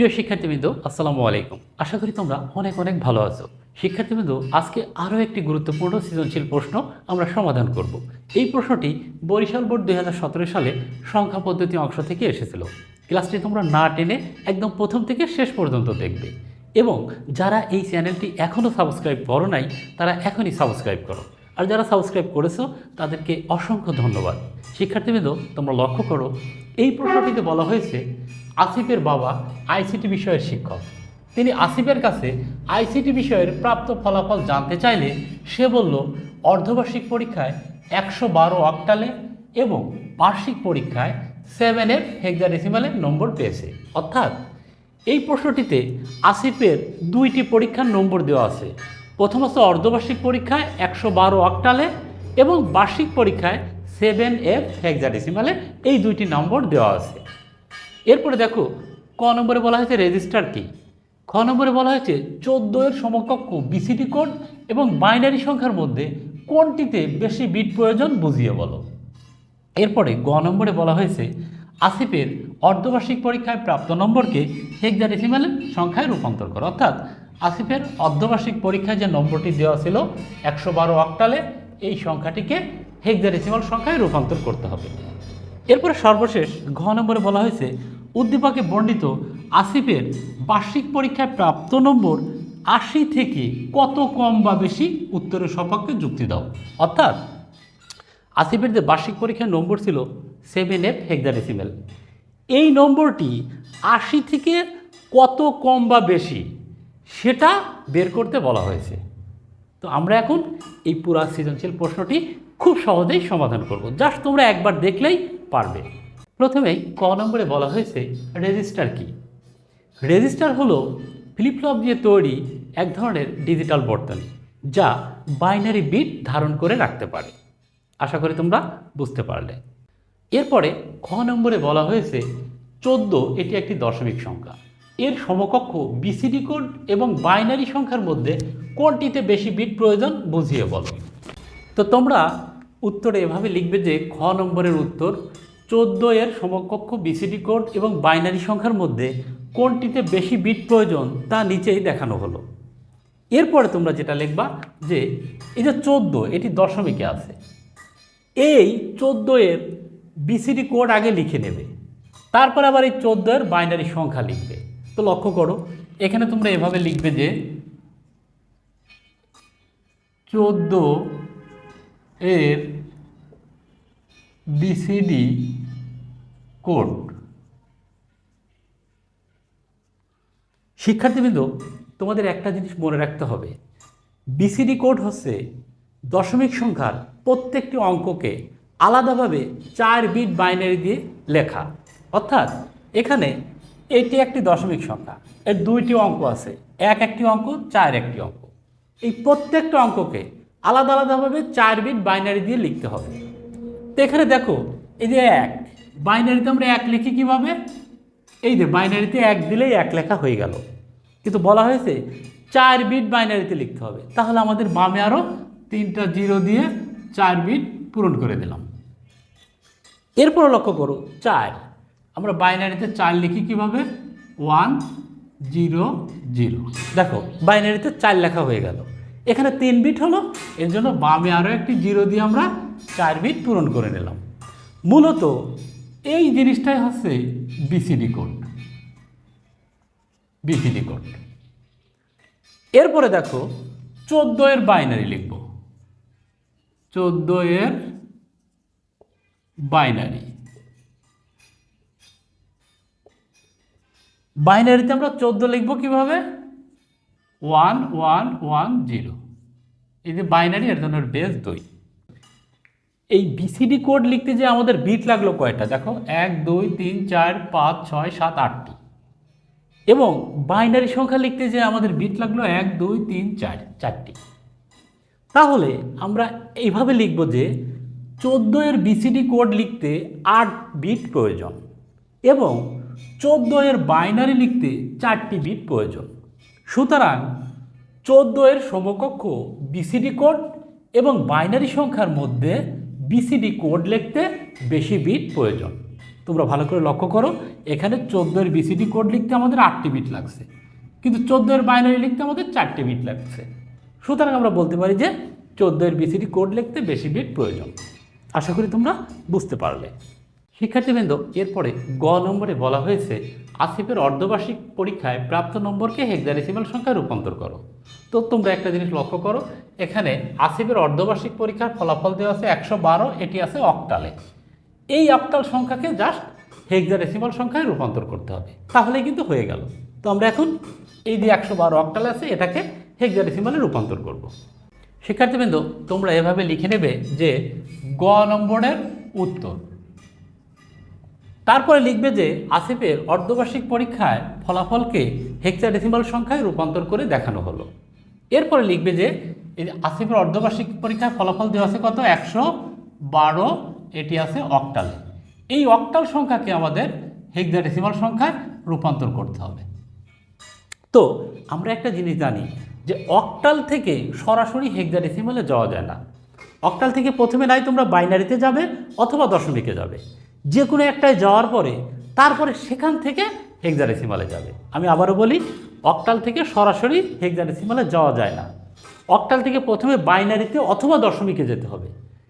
প্রিয় শিক্ষার্থীবৃন্দ, আসসালামু আলাইকুম। আশা করি তোমরা অনেক অনেক ভালো আছো। শিক্ষার্থীবৃন্দ, আজকে আরও একটি গুরুত্বপূর্ণ সৃজনশীল প্রশ্ন আমরা সমাধান করব। এই প্রশ্নটি বরিশাল বোর্ড দুই হাজার সতেরো সালে সংখ্যা পদ্ধতি অংশ থেকে এসেছিল। ক্লাসটি তোমরা না টেনে একদম প্রথম থেকে শেষ পর্যন্ত দেখবে। এবং যারা এই চ্যানেলটি এখনও সাবস্ক্রাইব করো নাই, তারা এখনই সাবস্ক্রাইব করো। আর যারা সাবস্ক্রাইব করেছ, তাদেরকে অসংখ্য ধন্যবাদ। শিক্ষার্থীবৃন্দ, তোমরা লক্ষ্য করো, এই প্রশ্নটিতে বলা হয়েছে আসিফের বাবা আইসিটি বিষয়ের শিক্ষক। তিনি আসিফের কাছে আইসিটি বিষয়ের প্রাপ্ত ফলাফল জানতে চাইলে সে বলল, অর্ধবার্ষিক পরীক্ষায় একশো বারো অক্টালে এবং বার্ষিক পরীক্ষায় সেভেন এফ হেক্সাডেসিমালের নম্বর পেয়েছে। অর্থাৎ এই প্রশ্নটিতে আসিফের দুইটি পরীক্ষার নম্বর দেওয়া আছে। প্রথমত অর্ধবার্ষিক পরীক্ষায় একশো বারো অক্টালে এবং বার্ষিক পরীক্ষায় সেভেন এফ হেক্সাডেসিমালে এই দুইটি নম্বর দেওয়া আছে। এরপরে দেখো, ক নম্বরে বলা হয়েছে রেজিস্টার কি? খ নম্বরে বলা হয়েছে চোদ্দ এর সমকক্ষ বিসিটি কোড এবং বাইনারি সংখ্যার মধ্যে কোনটিতে বেশি বিট প্রয়োজন বুঝিয়ে বলো। এরপরে গ নম্বরে বলা হয়েছে আসিফের অর্ধবার্ষিক পরীক্ষায় প্রাপ্ত নম্বরকে হেক্সাডেসিমাল সংখ্যায় রূপান্তর করো। অর্থাৎ আসিফের অর্ধবার্ষিক পরীক্ষায় যে নম্বরটি দেওয়া ছিল একশো বারো অক্টালে, এই সংখ্যাটিকে হেক্সাডেসিমাল সংখ্যায় রূপান্তর করতে হবে। এরপরে সর্বশেষ ঘ নম্বরে বলা হয়েছে উদ্দীপকে বর্ণিত আসিফের বার্ষিক পরীক্ষায় প্রাপ্ত নম্বর আশি থেকে কত কম বা বেশি? উত্তরের সপক্ষে যুক্তি দাও। অর্থাৎ আসিফের যে বার্ষিক পরীক্ষার নম্বর ছিল সেভেন এফ হেক্সাডেসিমেল এই নম্বরটি আশি থেকে কত কম বা বেশি? সেটা বের করতে বলা হয়েছে। তো আমরা এখন এই পুরা সৃজনশীল প্রশ্নটি খুব সহজেই সমাধান করব। জাস্ট তোমরা একবার দেখলেই পারবে। প্রথমেই ক নম্বরে বলা হয়েছে রেজিস্টার কি? রেজিস্টার হলো ফ্লিপফ্লপ দিয়ে তৈরি এক ধরনের ডিজিটাল বর্তনী, যা বাইনারি বিট ধারণ করে রাখতে পারে। আশা করি তোমরা বুঝতে পারলে। এরপরে খ নম্বরে বলা হয়েছে চোদ্দ এটি একটি দশমিক সংখ্যা। এর সমকক্ষ বিসিডি কোড এবং বাইনারি সংখ্যার মধ্যে কোনটিতে বেশি বিট প্রয়োজন বুঝিয়ে বলো। তো তোমরা উত্তরে এভাবে লিখবে যে খ নম্বরের উত্তর চোদ্দ এর সমকক্ষ বিসিডি কোড এবং বাইনারি সংখ্যার মধ্যে কোনটিতে বেশি বিট প্রয়োজন তা নিচেই দেখানো হলো। এরপরে তোমরা যেটা লিখবা যে এই যে চোদ্দ, এটি দশমিকে আছে। এই চোদ্দ এর বিসিডি কোড আগে লিখে নেবে, তারপর আবার এই চোদ্দ এর বাইনারি সংখ্যা লিখবে। তো লক্ষ্য করো, এখানে তোমরা এভাবে লিখবে যে চোদ্দ এর বিসিডি কোড। শিক্ষার্থীবৃন্দ, তোমাদের একটা জিনিস মনে রাখতে হবে। বিসিডি কোড হচ্ছে দশমিক সংখ্যার প্রত্যেকটি অঙ্ককে আলাদাভাবে চার বিট বাইনারি দিয়ে লেখা। অর্থাৎ এখানে এটি একটি দশমিক সংখ্যা, এর দুইটি অঙ্ক আছে, এক একটি অঙ্ক, চার একটি অঙ্ক। এই প্রত্যেকটা অঙ্ককে আলাদা আলাদাভাবে চার বিট বাইনারি দিয়ে লিখতে হবে। তো এখানে দেখো, এই যে এক বাইনারিতে আমরা এক লিখি কীভাবে? এই যে বাইনারিতে এক দিলেই এক লেখা হয়ে গেল। কিন্তু বলা হয়েছে চার বিট বাইনারিতে লিখতে হবে। তাহলে আমাদের বামে আরও তিনটা জিরো দিয়ে চার বিট পূরণ করে দিলাম। এরপর লক্ষ্য করো, চার। আমরা বাইনারিতে চার লিখি কীভাবে? One, zero zero. দেখো, বাইনারিতে চার লেখা হয়ে গেল। এখানে তিন বিট হলো, এর জন্য বামে আরও একটি জিরো দিয়ে আমরা চার বিট পূরণ করে নিলাম। মূলত এই জিনিসটাই হচ্ছে বিসিডি কোড বিসিডি কোড এরপরে দেখো, চোদ্দ এর বাইনারি লিখব। চোদ্দ এর বাইনারি বাইনারিতে আমরা চোদ্দ লিখব কীভাবে? ওয়ান ওয়ান ওয়ান জিরো এই যে বাইনারি এর জন্য বেস দুই। এই বিসিডি কোড লিখতে যে আমাদের বিট লাগল কয়টা? দেখো, এক, দুই, তিন, চার, পাঁচ, ছয়, সাত, আটটি। এবং বাইনারি সংখ্যা লিখতে যে আমাদের বিট লাগল এক, দুই, তিন, চার, চারটি। তাহলে আমরা এইভাবে লিখব যে চোদ্দ এর বিসিডি কোড লিখতে আট বিট প্রয়োজন এবং চোদ্দ এর বাইনারি লিখতে চারটি বিট প্রয়োজন। সুতরাং চোদ্দ এর সমকক্ষ বিসিডি কোড এবং বাইনারি সংখ্যার মধ্যে বিসিডি কোড লিখতে বেশি বিট প্রয়োজন। তোমরা ভালো করে লক্ষ্য করো, এখানে চোদ্দোর বিসিডি কোড লিখতে আমাদের আটটি বিট লাগছে। কিন্তু চোদ্দোর বাইনারি লিখতে আমাদের চারটি বিট লাগছে। সুতরাং আমরা বলতে পারি যে চোদ্দোর বিসিডি কোড লিখতে বেশি বিট প্রয়োজন। আশা করি তোমরা বুঝতে পারলে। শিক্ষার্থীবৃন্দ, এরপরে গ নম্বরে বলা হয়েছে আসিফের অর্ধবার্ষিক পরীক্ষায় প্রাপ্ত নম্বরকে হেক্সাডেসিমাল সংখ্যায় রূপান্তর করো। তো তোমরা একটা জিনিস লক্ষ্য করো, এখানে আসিফের অর্ধবার্ষিক পরীক্ষার ফলাফল দেওয়া আছে একশো বারো, এটি আছে অক্টালে। এই অক্টাল সংখ্যাকে জাস্ট হেক্সাডেসিমাল সংখ্যায় রূপান্তর করতে হবে। তাহলে কিন্তু হয়ে গেল। তো আমরা এখন এই যে একশো বারো অক্টাল আছে, এটাকে হেক্সাডেসিমালে রূপান্তর করব। শিক্ষার্থীবৃন্দ, তোমরা এভাবে লিখে নেবে যে গ নম্বরের উত্তর। তারপরে লিখবে যে আসিফের অর্ধবার্ষিক পরীক্ষায় ফলাফলকে হেক্সাডেসিমাল সংখ্যায় রূপান্তর করে দেখানো হলো। এরপরে লিখবে যে আসিফের অর্ধবার্ষিক পরীক্ষায় ফলাফল দেওয়া আছে কত? একশো বারো, এটি আছে অক্টালে। এই অক্টাল সংখ্যাকে আমাদের হেক্সাডেসিমাল সংখ্যায় রূপান্তর করতে হবে। তো আমরা একটা জিনিস জানি যে অক্টাল থেকে সরাসরি হেক্সাডেসিমালে যাওয়া যায় না। অক্টাল থেকে প্রথমে নাই তোমরা বাইনারিতে যাবে অথবা দশমিকে যাবে। যে কোনো একটায় যাওয়ার পরে তারপরে সেখান থেকে হেক্সাডেসিমালে যাবে। আমি আবারও বলি, অক্টাল থেকে সরাসরি হেক্সাডেসিমালে যাওয়া যায় না। অক্টাল থেকে প্রথমে বাইনারিতে অথবা দশমিকে যেতে হবে।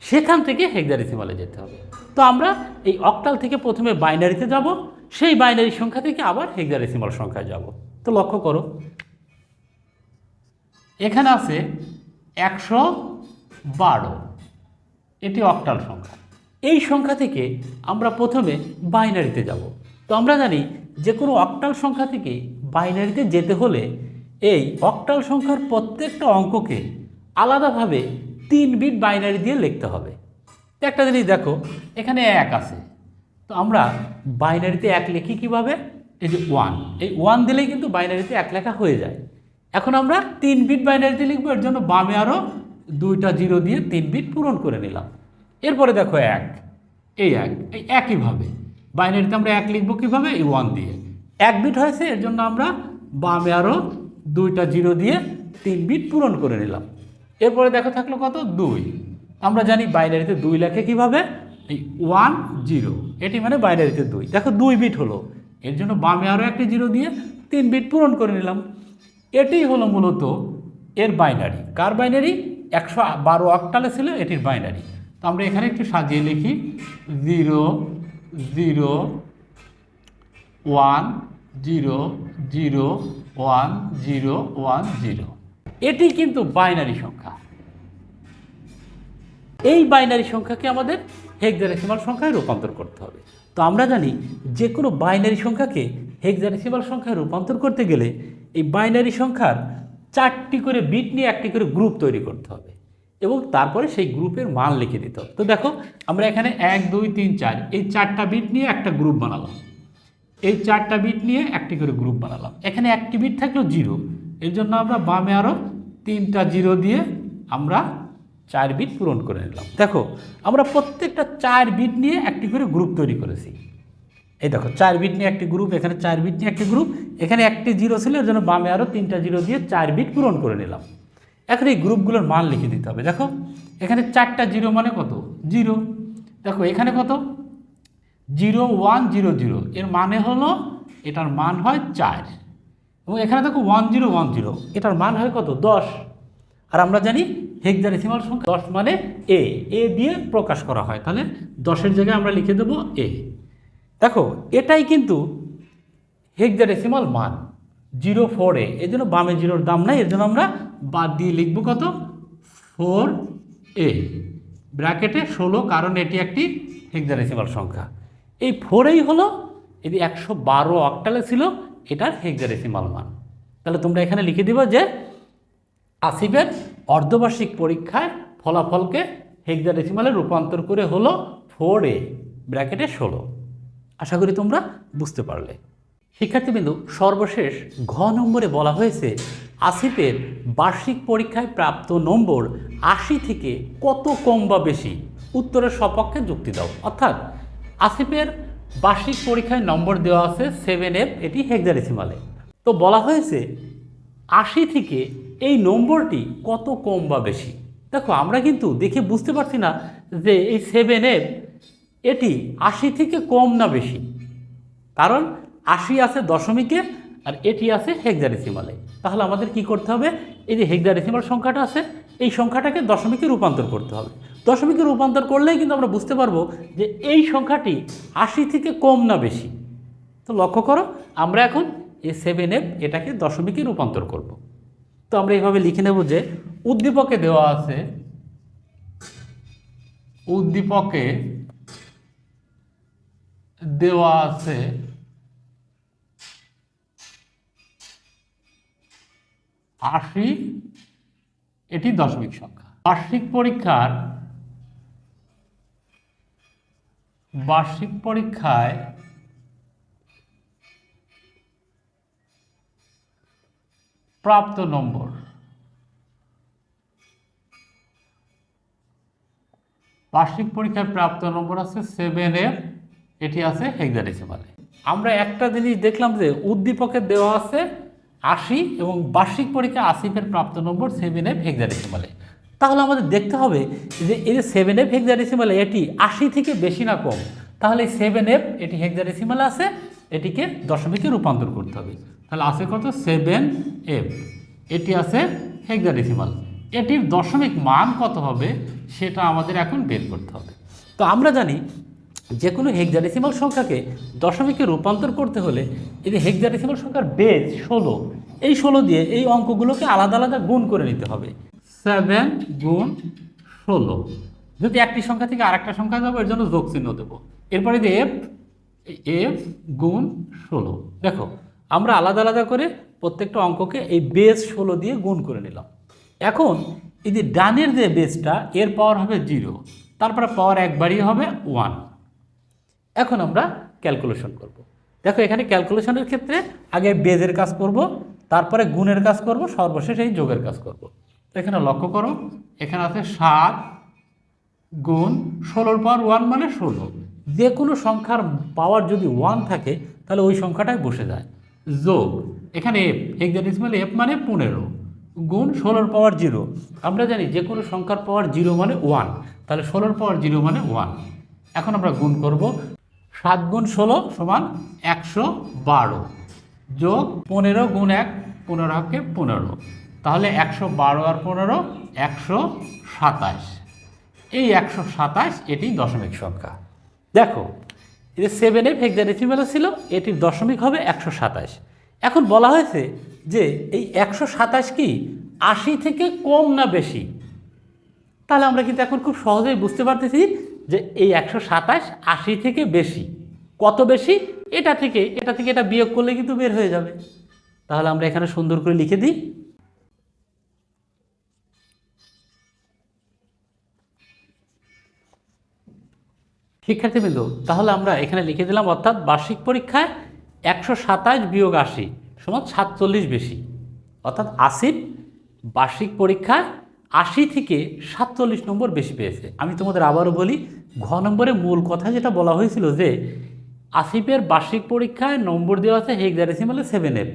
সেখান থেকে হেক্সাডেসিমালে যেতে হবে। তো আমরা এই অক্টাল থেকে প্রথমে বাইনারিতে যাব, সেই বাইনারি সংখ্যা থেকে আবার হেক্সাডেসিমাল সংখ্যায় যাব। তো লক্ষ্য করো, এখানে আছে একশো বারো। এটি অক্টাল সংখ্যা। এই সংখ্যা থেকে আমরা প্রথমে বাইনারিতে যাব। তো আমরা জানি যে কোনো অক্টাল সংখ্যা থেকে বাইনারিতে যেতে হলে এই অক্টাল সংখ্যার প্রত্যেকটা অঙ্ককে আলাদাভাবে তিন বিট বাইনারি দিয়ে লিখতে হবে। তো একটা জিনিস দেখো, এখানে এক আছে। তো আমরা বাইনারিতে এক লিখি কীভাবে? এই যে ওয়ান। এই ওয়ান দিলেই কিন্তু বাইনারিতে এক লেখা হয়ে যায়। এখন আমরা তিন বিট বাইনারিতে লিখব, এর জন্য বামে আরও দুইটা জিরো দিয়ে তিন বিট পূরণ করে নিলাম। এরপরে দেখো এক, এই এক, এই একইভাবে বাইনারিতে আমরা এক লিখব কীভাবে? এই ওয়ান দিয়ে। এক বিট হয়েছে, এর জন্য আমরা বামে আরও দুইটা জিরো দিয়ে তিন বিট পূরণ করে নিলাম। এরপরে দেখো থাকল কত? দুই। আমরা জানি বাইনারিতে দুই লেখে কীভাবে? এই ওয়ান জিরো এটি মানে বাইনারিতে দুই। দেখো দুই বিট হলো। এর জন্য বামে আরও একটি জিরো দিয়ে তিন বিট পূরণ করে নিলাম। এটাই হলো মূলত এর বাইনারি। কার বাইনারি? একশো বারো অক্টালে ছিল এটির বাইনারি। তো আমরা এখানে একটু সাজিয়ে লিখি zero zero, one, zero zero, one zero one, zero. এটি কিন্তু বাইনারি সংখ্যা। এই বাইনারি সংখ্যাকে আমাদের হেক্সাডেসিমাল সংখ্যায় রূপান্তর করতে হবে। তো আমরা জানি যে কোনো বাইনারি সংখ্যাকে হেক্সাডেসিমাল সংখ্যায় রূপান্তর করতে গেলে এই বাইনারি সংখ্যার চারটি করে বিট নিয়ে একটি করে গ্রুপ তৈরি করতে হবে। এবং তারপরে সেই গ্রুপের মান লিখে দিত তো দেখো, আমরা এখানে এক, দুই, তিন, চার, এই চারটা বিট নিয়ে একটা গ্রুপ বানালাম। এই চারটা বিট নিয়ে একটি করে গ্রুপ বানালাম। এখানে একটি বিট থাকল জিরো এর জন্য আমরা বামে আরও তিনটা জিরো দিয়ে আমরা চার বিট পূরণ করে নিলাম। দেখো, আমরা প্রত্যেকটা চার বিট নিয়ে একটি করে গ্রুপ তৈরি করেছি। এই দেখো, চার বিট নিয়ে একটি গ্রুপ এখানে চার বিট নিয়ে একটি গ্রুপ এখানে একটি জিরো ছিল, এর জন্য বামে আরও তিনটা জিরো দিয়ে চার বিট পূরণ করে নিলাম। এখন এই গ্রুপগুলোর মান লিখে দিতে হবে। দেখো, এখানে চারটা জিরো মানে কত? জিরো। দেখো, এখানে কত? Zero, one, zero zero. এর মানে হলো এটার মান হয় চার। এবং এখানে দেখো, ওয়ান, জিরো ওয়ান, জিরো। এটার মান হয় কত? দশ। আর আমরা জানি হেক্সাডেসিমাল সংখ্যা দশ মানে এ। এ দিয়ে প্রকাশ করা হয়। তাহলে দশের জায়গায় আমরা লিখে দেবো এ। দেখো, এটাই কিন্তু হেক্সাডেসিমাল মান। Zero four A. এই জন্য বামে জিরোর দাম নাই, এর জন্য আমরা বাদ দিয়ে লিখব কত? Four A. ব্র্যাকেটে ষোলো, কারণ এটি একটি হেক্সাডেসিমাল সংখ্যা। এই ফোরেই হলো, এটি একশো বারো অক্টালে ছিল, এটার হেক্সাডেসিমাল মান। তাহলে তোমরা এখানে লিখে দিবা যে আসিফের অর্ধবার্ষিক পরীক্ষায় ফলাফলকে হেক্সাডেসিমালে রূপান্তর করে হলো ফোর এ, ব্র্যাকেটে ষোলো। আশা করি তোমরা বুঝতে পারলে। শিক্ষার্থীবৃন্দু, সর্বশেষ ঘ নম্বরে বলা হয়েছে, আসিফের বার্ষিক পরীক্ষায় প্রাপ্ত নম্বর আশি থেকে কত কম বা বেশি? উত্তরের সপক্ষে যুক্তি দাও। অর্থাৎ, আসিফের বার্ষিক পরীক্ষায় নম্বর দেওয়া আছে সেভেন এফ এটি হেক্সাডেসিমালে। তো বলা হয়েছে, আশি থেকে এই নম্বরটি কত কম বা বেশি? দেখো, আমরা কিন্তু দেখে বুঝতে পারছি না যে এই সেভেন এফ এটি আশি থেকে কম না বেশি। কারণ আশি আছে দশমিকে আর এটি আছে হেক্সাডেসিমালে। তাহলে আমাদের কি করতে হবে? এই যে হেক্সাডেসিমাল সংখ্যাটা আছে, এই সংখ্যাটাকে দশমিকে রূপান্তর করতে হবে। দশমিকে রূপান্তর করলেই কিন্তু আমরা বুঝতে পারব যে এই সংখ্যাটি আশি থেকে কম না বেশি। তো লক্ষ্য করো, আমরা এখন এ সেভেন এফ এটাকে দশমিকে রূপান্তর করব। তো আমরা এইভাবে লিখে নেব যে উদ্দীপকে দেওয়া আছে, উদ্দীপকে দেওয়া আছে আশি, এটি দশমিক সংখ্যা। বার্ষিক পরীক্ষার, বার্ষিক পরীক্ষায় প্রাপ্ত নম্বর বার্ষিক পরীক্ষায় প্রাপ্ত নম্বর আছে সেভেন এফ এটি আছে হেক্সাডেসিমালে আমরা একটা জিনিস দেখলাম যে উদ্দীপকের দেওয়া আছে আশি এবং বার্ষিক পরীক্ষা আসিফের প্রাপ্ত নম্বর সেভেন এফ হেক্সাডেসিমালে তাহলে আমাদের দেখতে হবে যে এই যে সেভেন এফ হেক্সাডেসিমালে এটি আশি থেকে বেশি না কম। তাহলে সেভেন এফ এটি হেক্সাডেসিমালে আছে, এটিকে দশমিকে রূপান্তর করতে হবে। তাহলে আছে কত? সেভেন এফ এটি আছে হেক্সাডেসিমাল এটির দশমিক মান কত হবে? সেটা আমাদের এখন বের করতে হবে। তো আমরা জানি যে কোনো হেক্সাডেসিমাল সংখ্যাকে দশমিকে রূপান্তর করতে হলে এই যে হেক্সাডেসিমাল সংখ্যার বেজ ষোলো। এই ষোলো দিয়ে এই অঙ্কগুলোকে আলাদা আলাদা গুণ করে নিতে হবে। সেভেন গুণ ষোলো। যদি একটি সংখ্যা থেকে আরেকটা সংখ্যা যাব, এর জন্য যোগ চিহ্ন দেবো। এরপরে যে এফ এফ গুণ ষোলো। দেখো, আমরা আলাদা আলাদা করে প্রত্যেকটা অঙ্ককে এই বেস ষোলো দিয়ে গুণ করে নিলাম। এখন এই যে ডানের যে বেসটা এর পাওয়ার হবে জিরো তারপরে পাওয়ার একবারই হবে ওয়ান এখন আমরা ক্যালকুলেশন করব। দেখো এখানে ক্যালকুলেশনের ক্ষেত্রে আগে বেজের কাজ করব, তারপরে গুণের কাজ করব, সর্বশেষ এই যোগের কাজ করব। এখানে লক্ষ্য করো, এখানে আছে সাত গুণ ষোলোর পাওয়ার ওয়ান মানে ষোলো। যে কোনো সংখ্যার পাওয়ার যদি ওয়ান থাকে, তাহলে ওই সংখ্যাটাই বসে যায়। যোগ, এখানে এফ হেক্সাডেসিমাল এফ মানে পনেরো, গুণ ষোলোর পাওয়ার জিরো। আমরা জানি যে কোনো সংখ্যার পাওয়ার জিরো মানে ওয়ান, তাহলে ষোলোর পাওয়ার জিরো মানে ওয়ান। এখন আমরা গুণ করব সাত গুণ ষোলো সমান একশো বারো যোগ পনেরো গুণ এক, পনেরো হকে পনেরো। তাহলে একশো বারো আর পনেরো, একশো সাতাশ। এই একশো সাতাশ, এটি দশমিক সংখ্যা। দেখো যে সেভেন এফ হেক্সাডেসিমেলে ছিল, এটির দশমিক হবে একশো সাতাশ। এখন বলা হয়েছে যে এই একশো সাতাশ কি আশি থেকে কম না বেশি? তাহলে আমরা কিন্তু এখন খুব সহজেই বুঝতে পারতেছি যে এই একশো সাতাশ আশি থেকে বেশি। কত বেশি? এটা থেকে এটা থেকে এটা বিয়োগ করলে কিন্তু বের হয়ে যাবে। তাহলে আমরা এখানে সুন্দর করে লিখে দিই। শিক্ষার্থীবৃন্দ তাহলে আমরা এখানে লিখে দিলাম, অর্থাৎ বার্ষিক পরীক্ষায় একশো সাতাশ বিয়োগ আশি সমান সাতচল্লিশ বেশি। অর্থাৎ আসিফ বার্ষিক পরীক্ষায় আশি থেকে সাতচল্লিশ নম্বর বেশি পেয়েছে। আমি তোমাদের আবারও বলি, ঘ নম্বরে মূল কথা যেটা বলা হয়েছিল যে, আসিফের বার্ষিক পরীক্ষায় নম্বর দেওয়া আছে হেক্সাডেসিমালে সেভেন এফ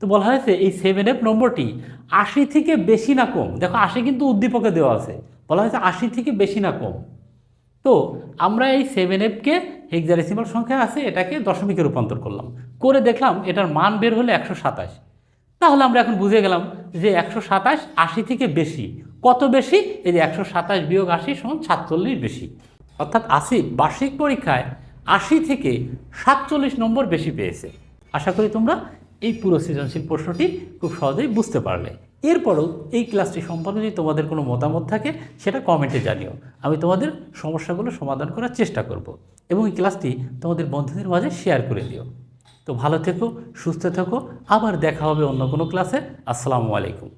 তো বলা হয়েছে এই সেভেন এফ নম্বরটি আশি থেকে বেশি না কম। দেখো, আশি কিন্তু উদ্দীপকে দেওয়া আছে। বলা হয়েছে আশি থেকে বেশি না কম। তো আমরা এই সেভেন এফকে হেক্সাডেসিমাল সংখ্যা আছে, এটাকে দশমিকে রূপান্তর করলাম। করে দেখলাম এটার মান বের হলো একশো সাতাশ। তাহলে আমরা এখন বুঝে গেলাম যে একশো সাতাশ আশি থেকে বেশি। কত বেশি? এই যে একশো সাতাশ বিয়োগ আশি সমান সাতচল্লিশ বেশি। অর্থাৎ আশি বার্ষিক পরীক্ষায় আশি থেকে সাতচল্লিশ নম্বর বেশি পেয়েছে। আশা করি তোমরা এই পুরো সৃজনশীল প্রশ্নটি খুব সহজেই বুঝতে পারলে। এরপরও এই ক্লাসটি সম্পর্কে যদি তোমাদের কোনো মতামত থাকে, সেটা কমেন্টে জানিও। আমি তোমাদের সমস্যাগুলো সমাধান করার চেষ্টা করব এবং এই ক্লাসটি তোমাদের বন্ধুদের মাঝে শেয়ার করে দিও। তো ভালো থেকো, সুস্থ থেকো। আবার দেখা হবে অন্য কোনো ক্লাসে। আসসালামু আলাইকুম।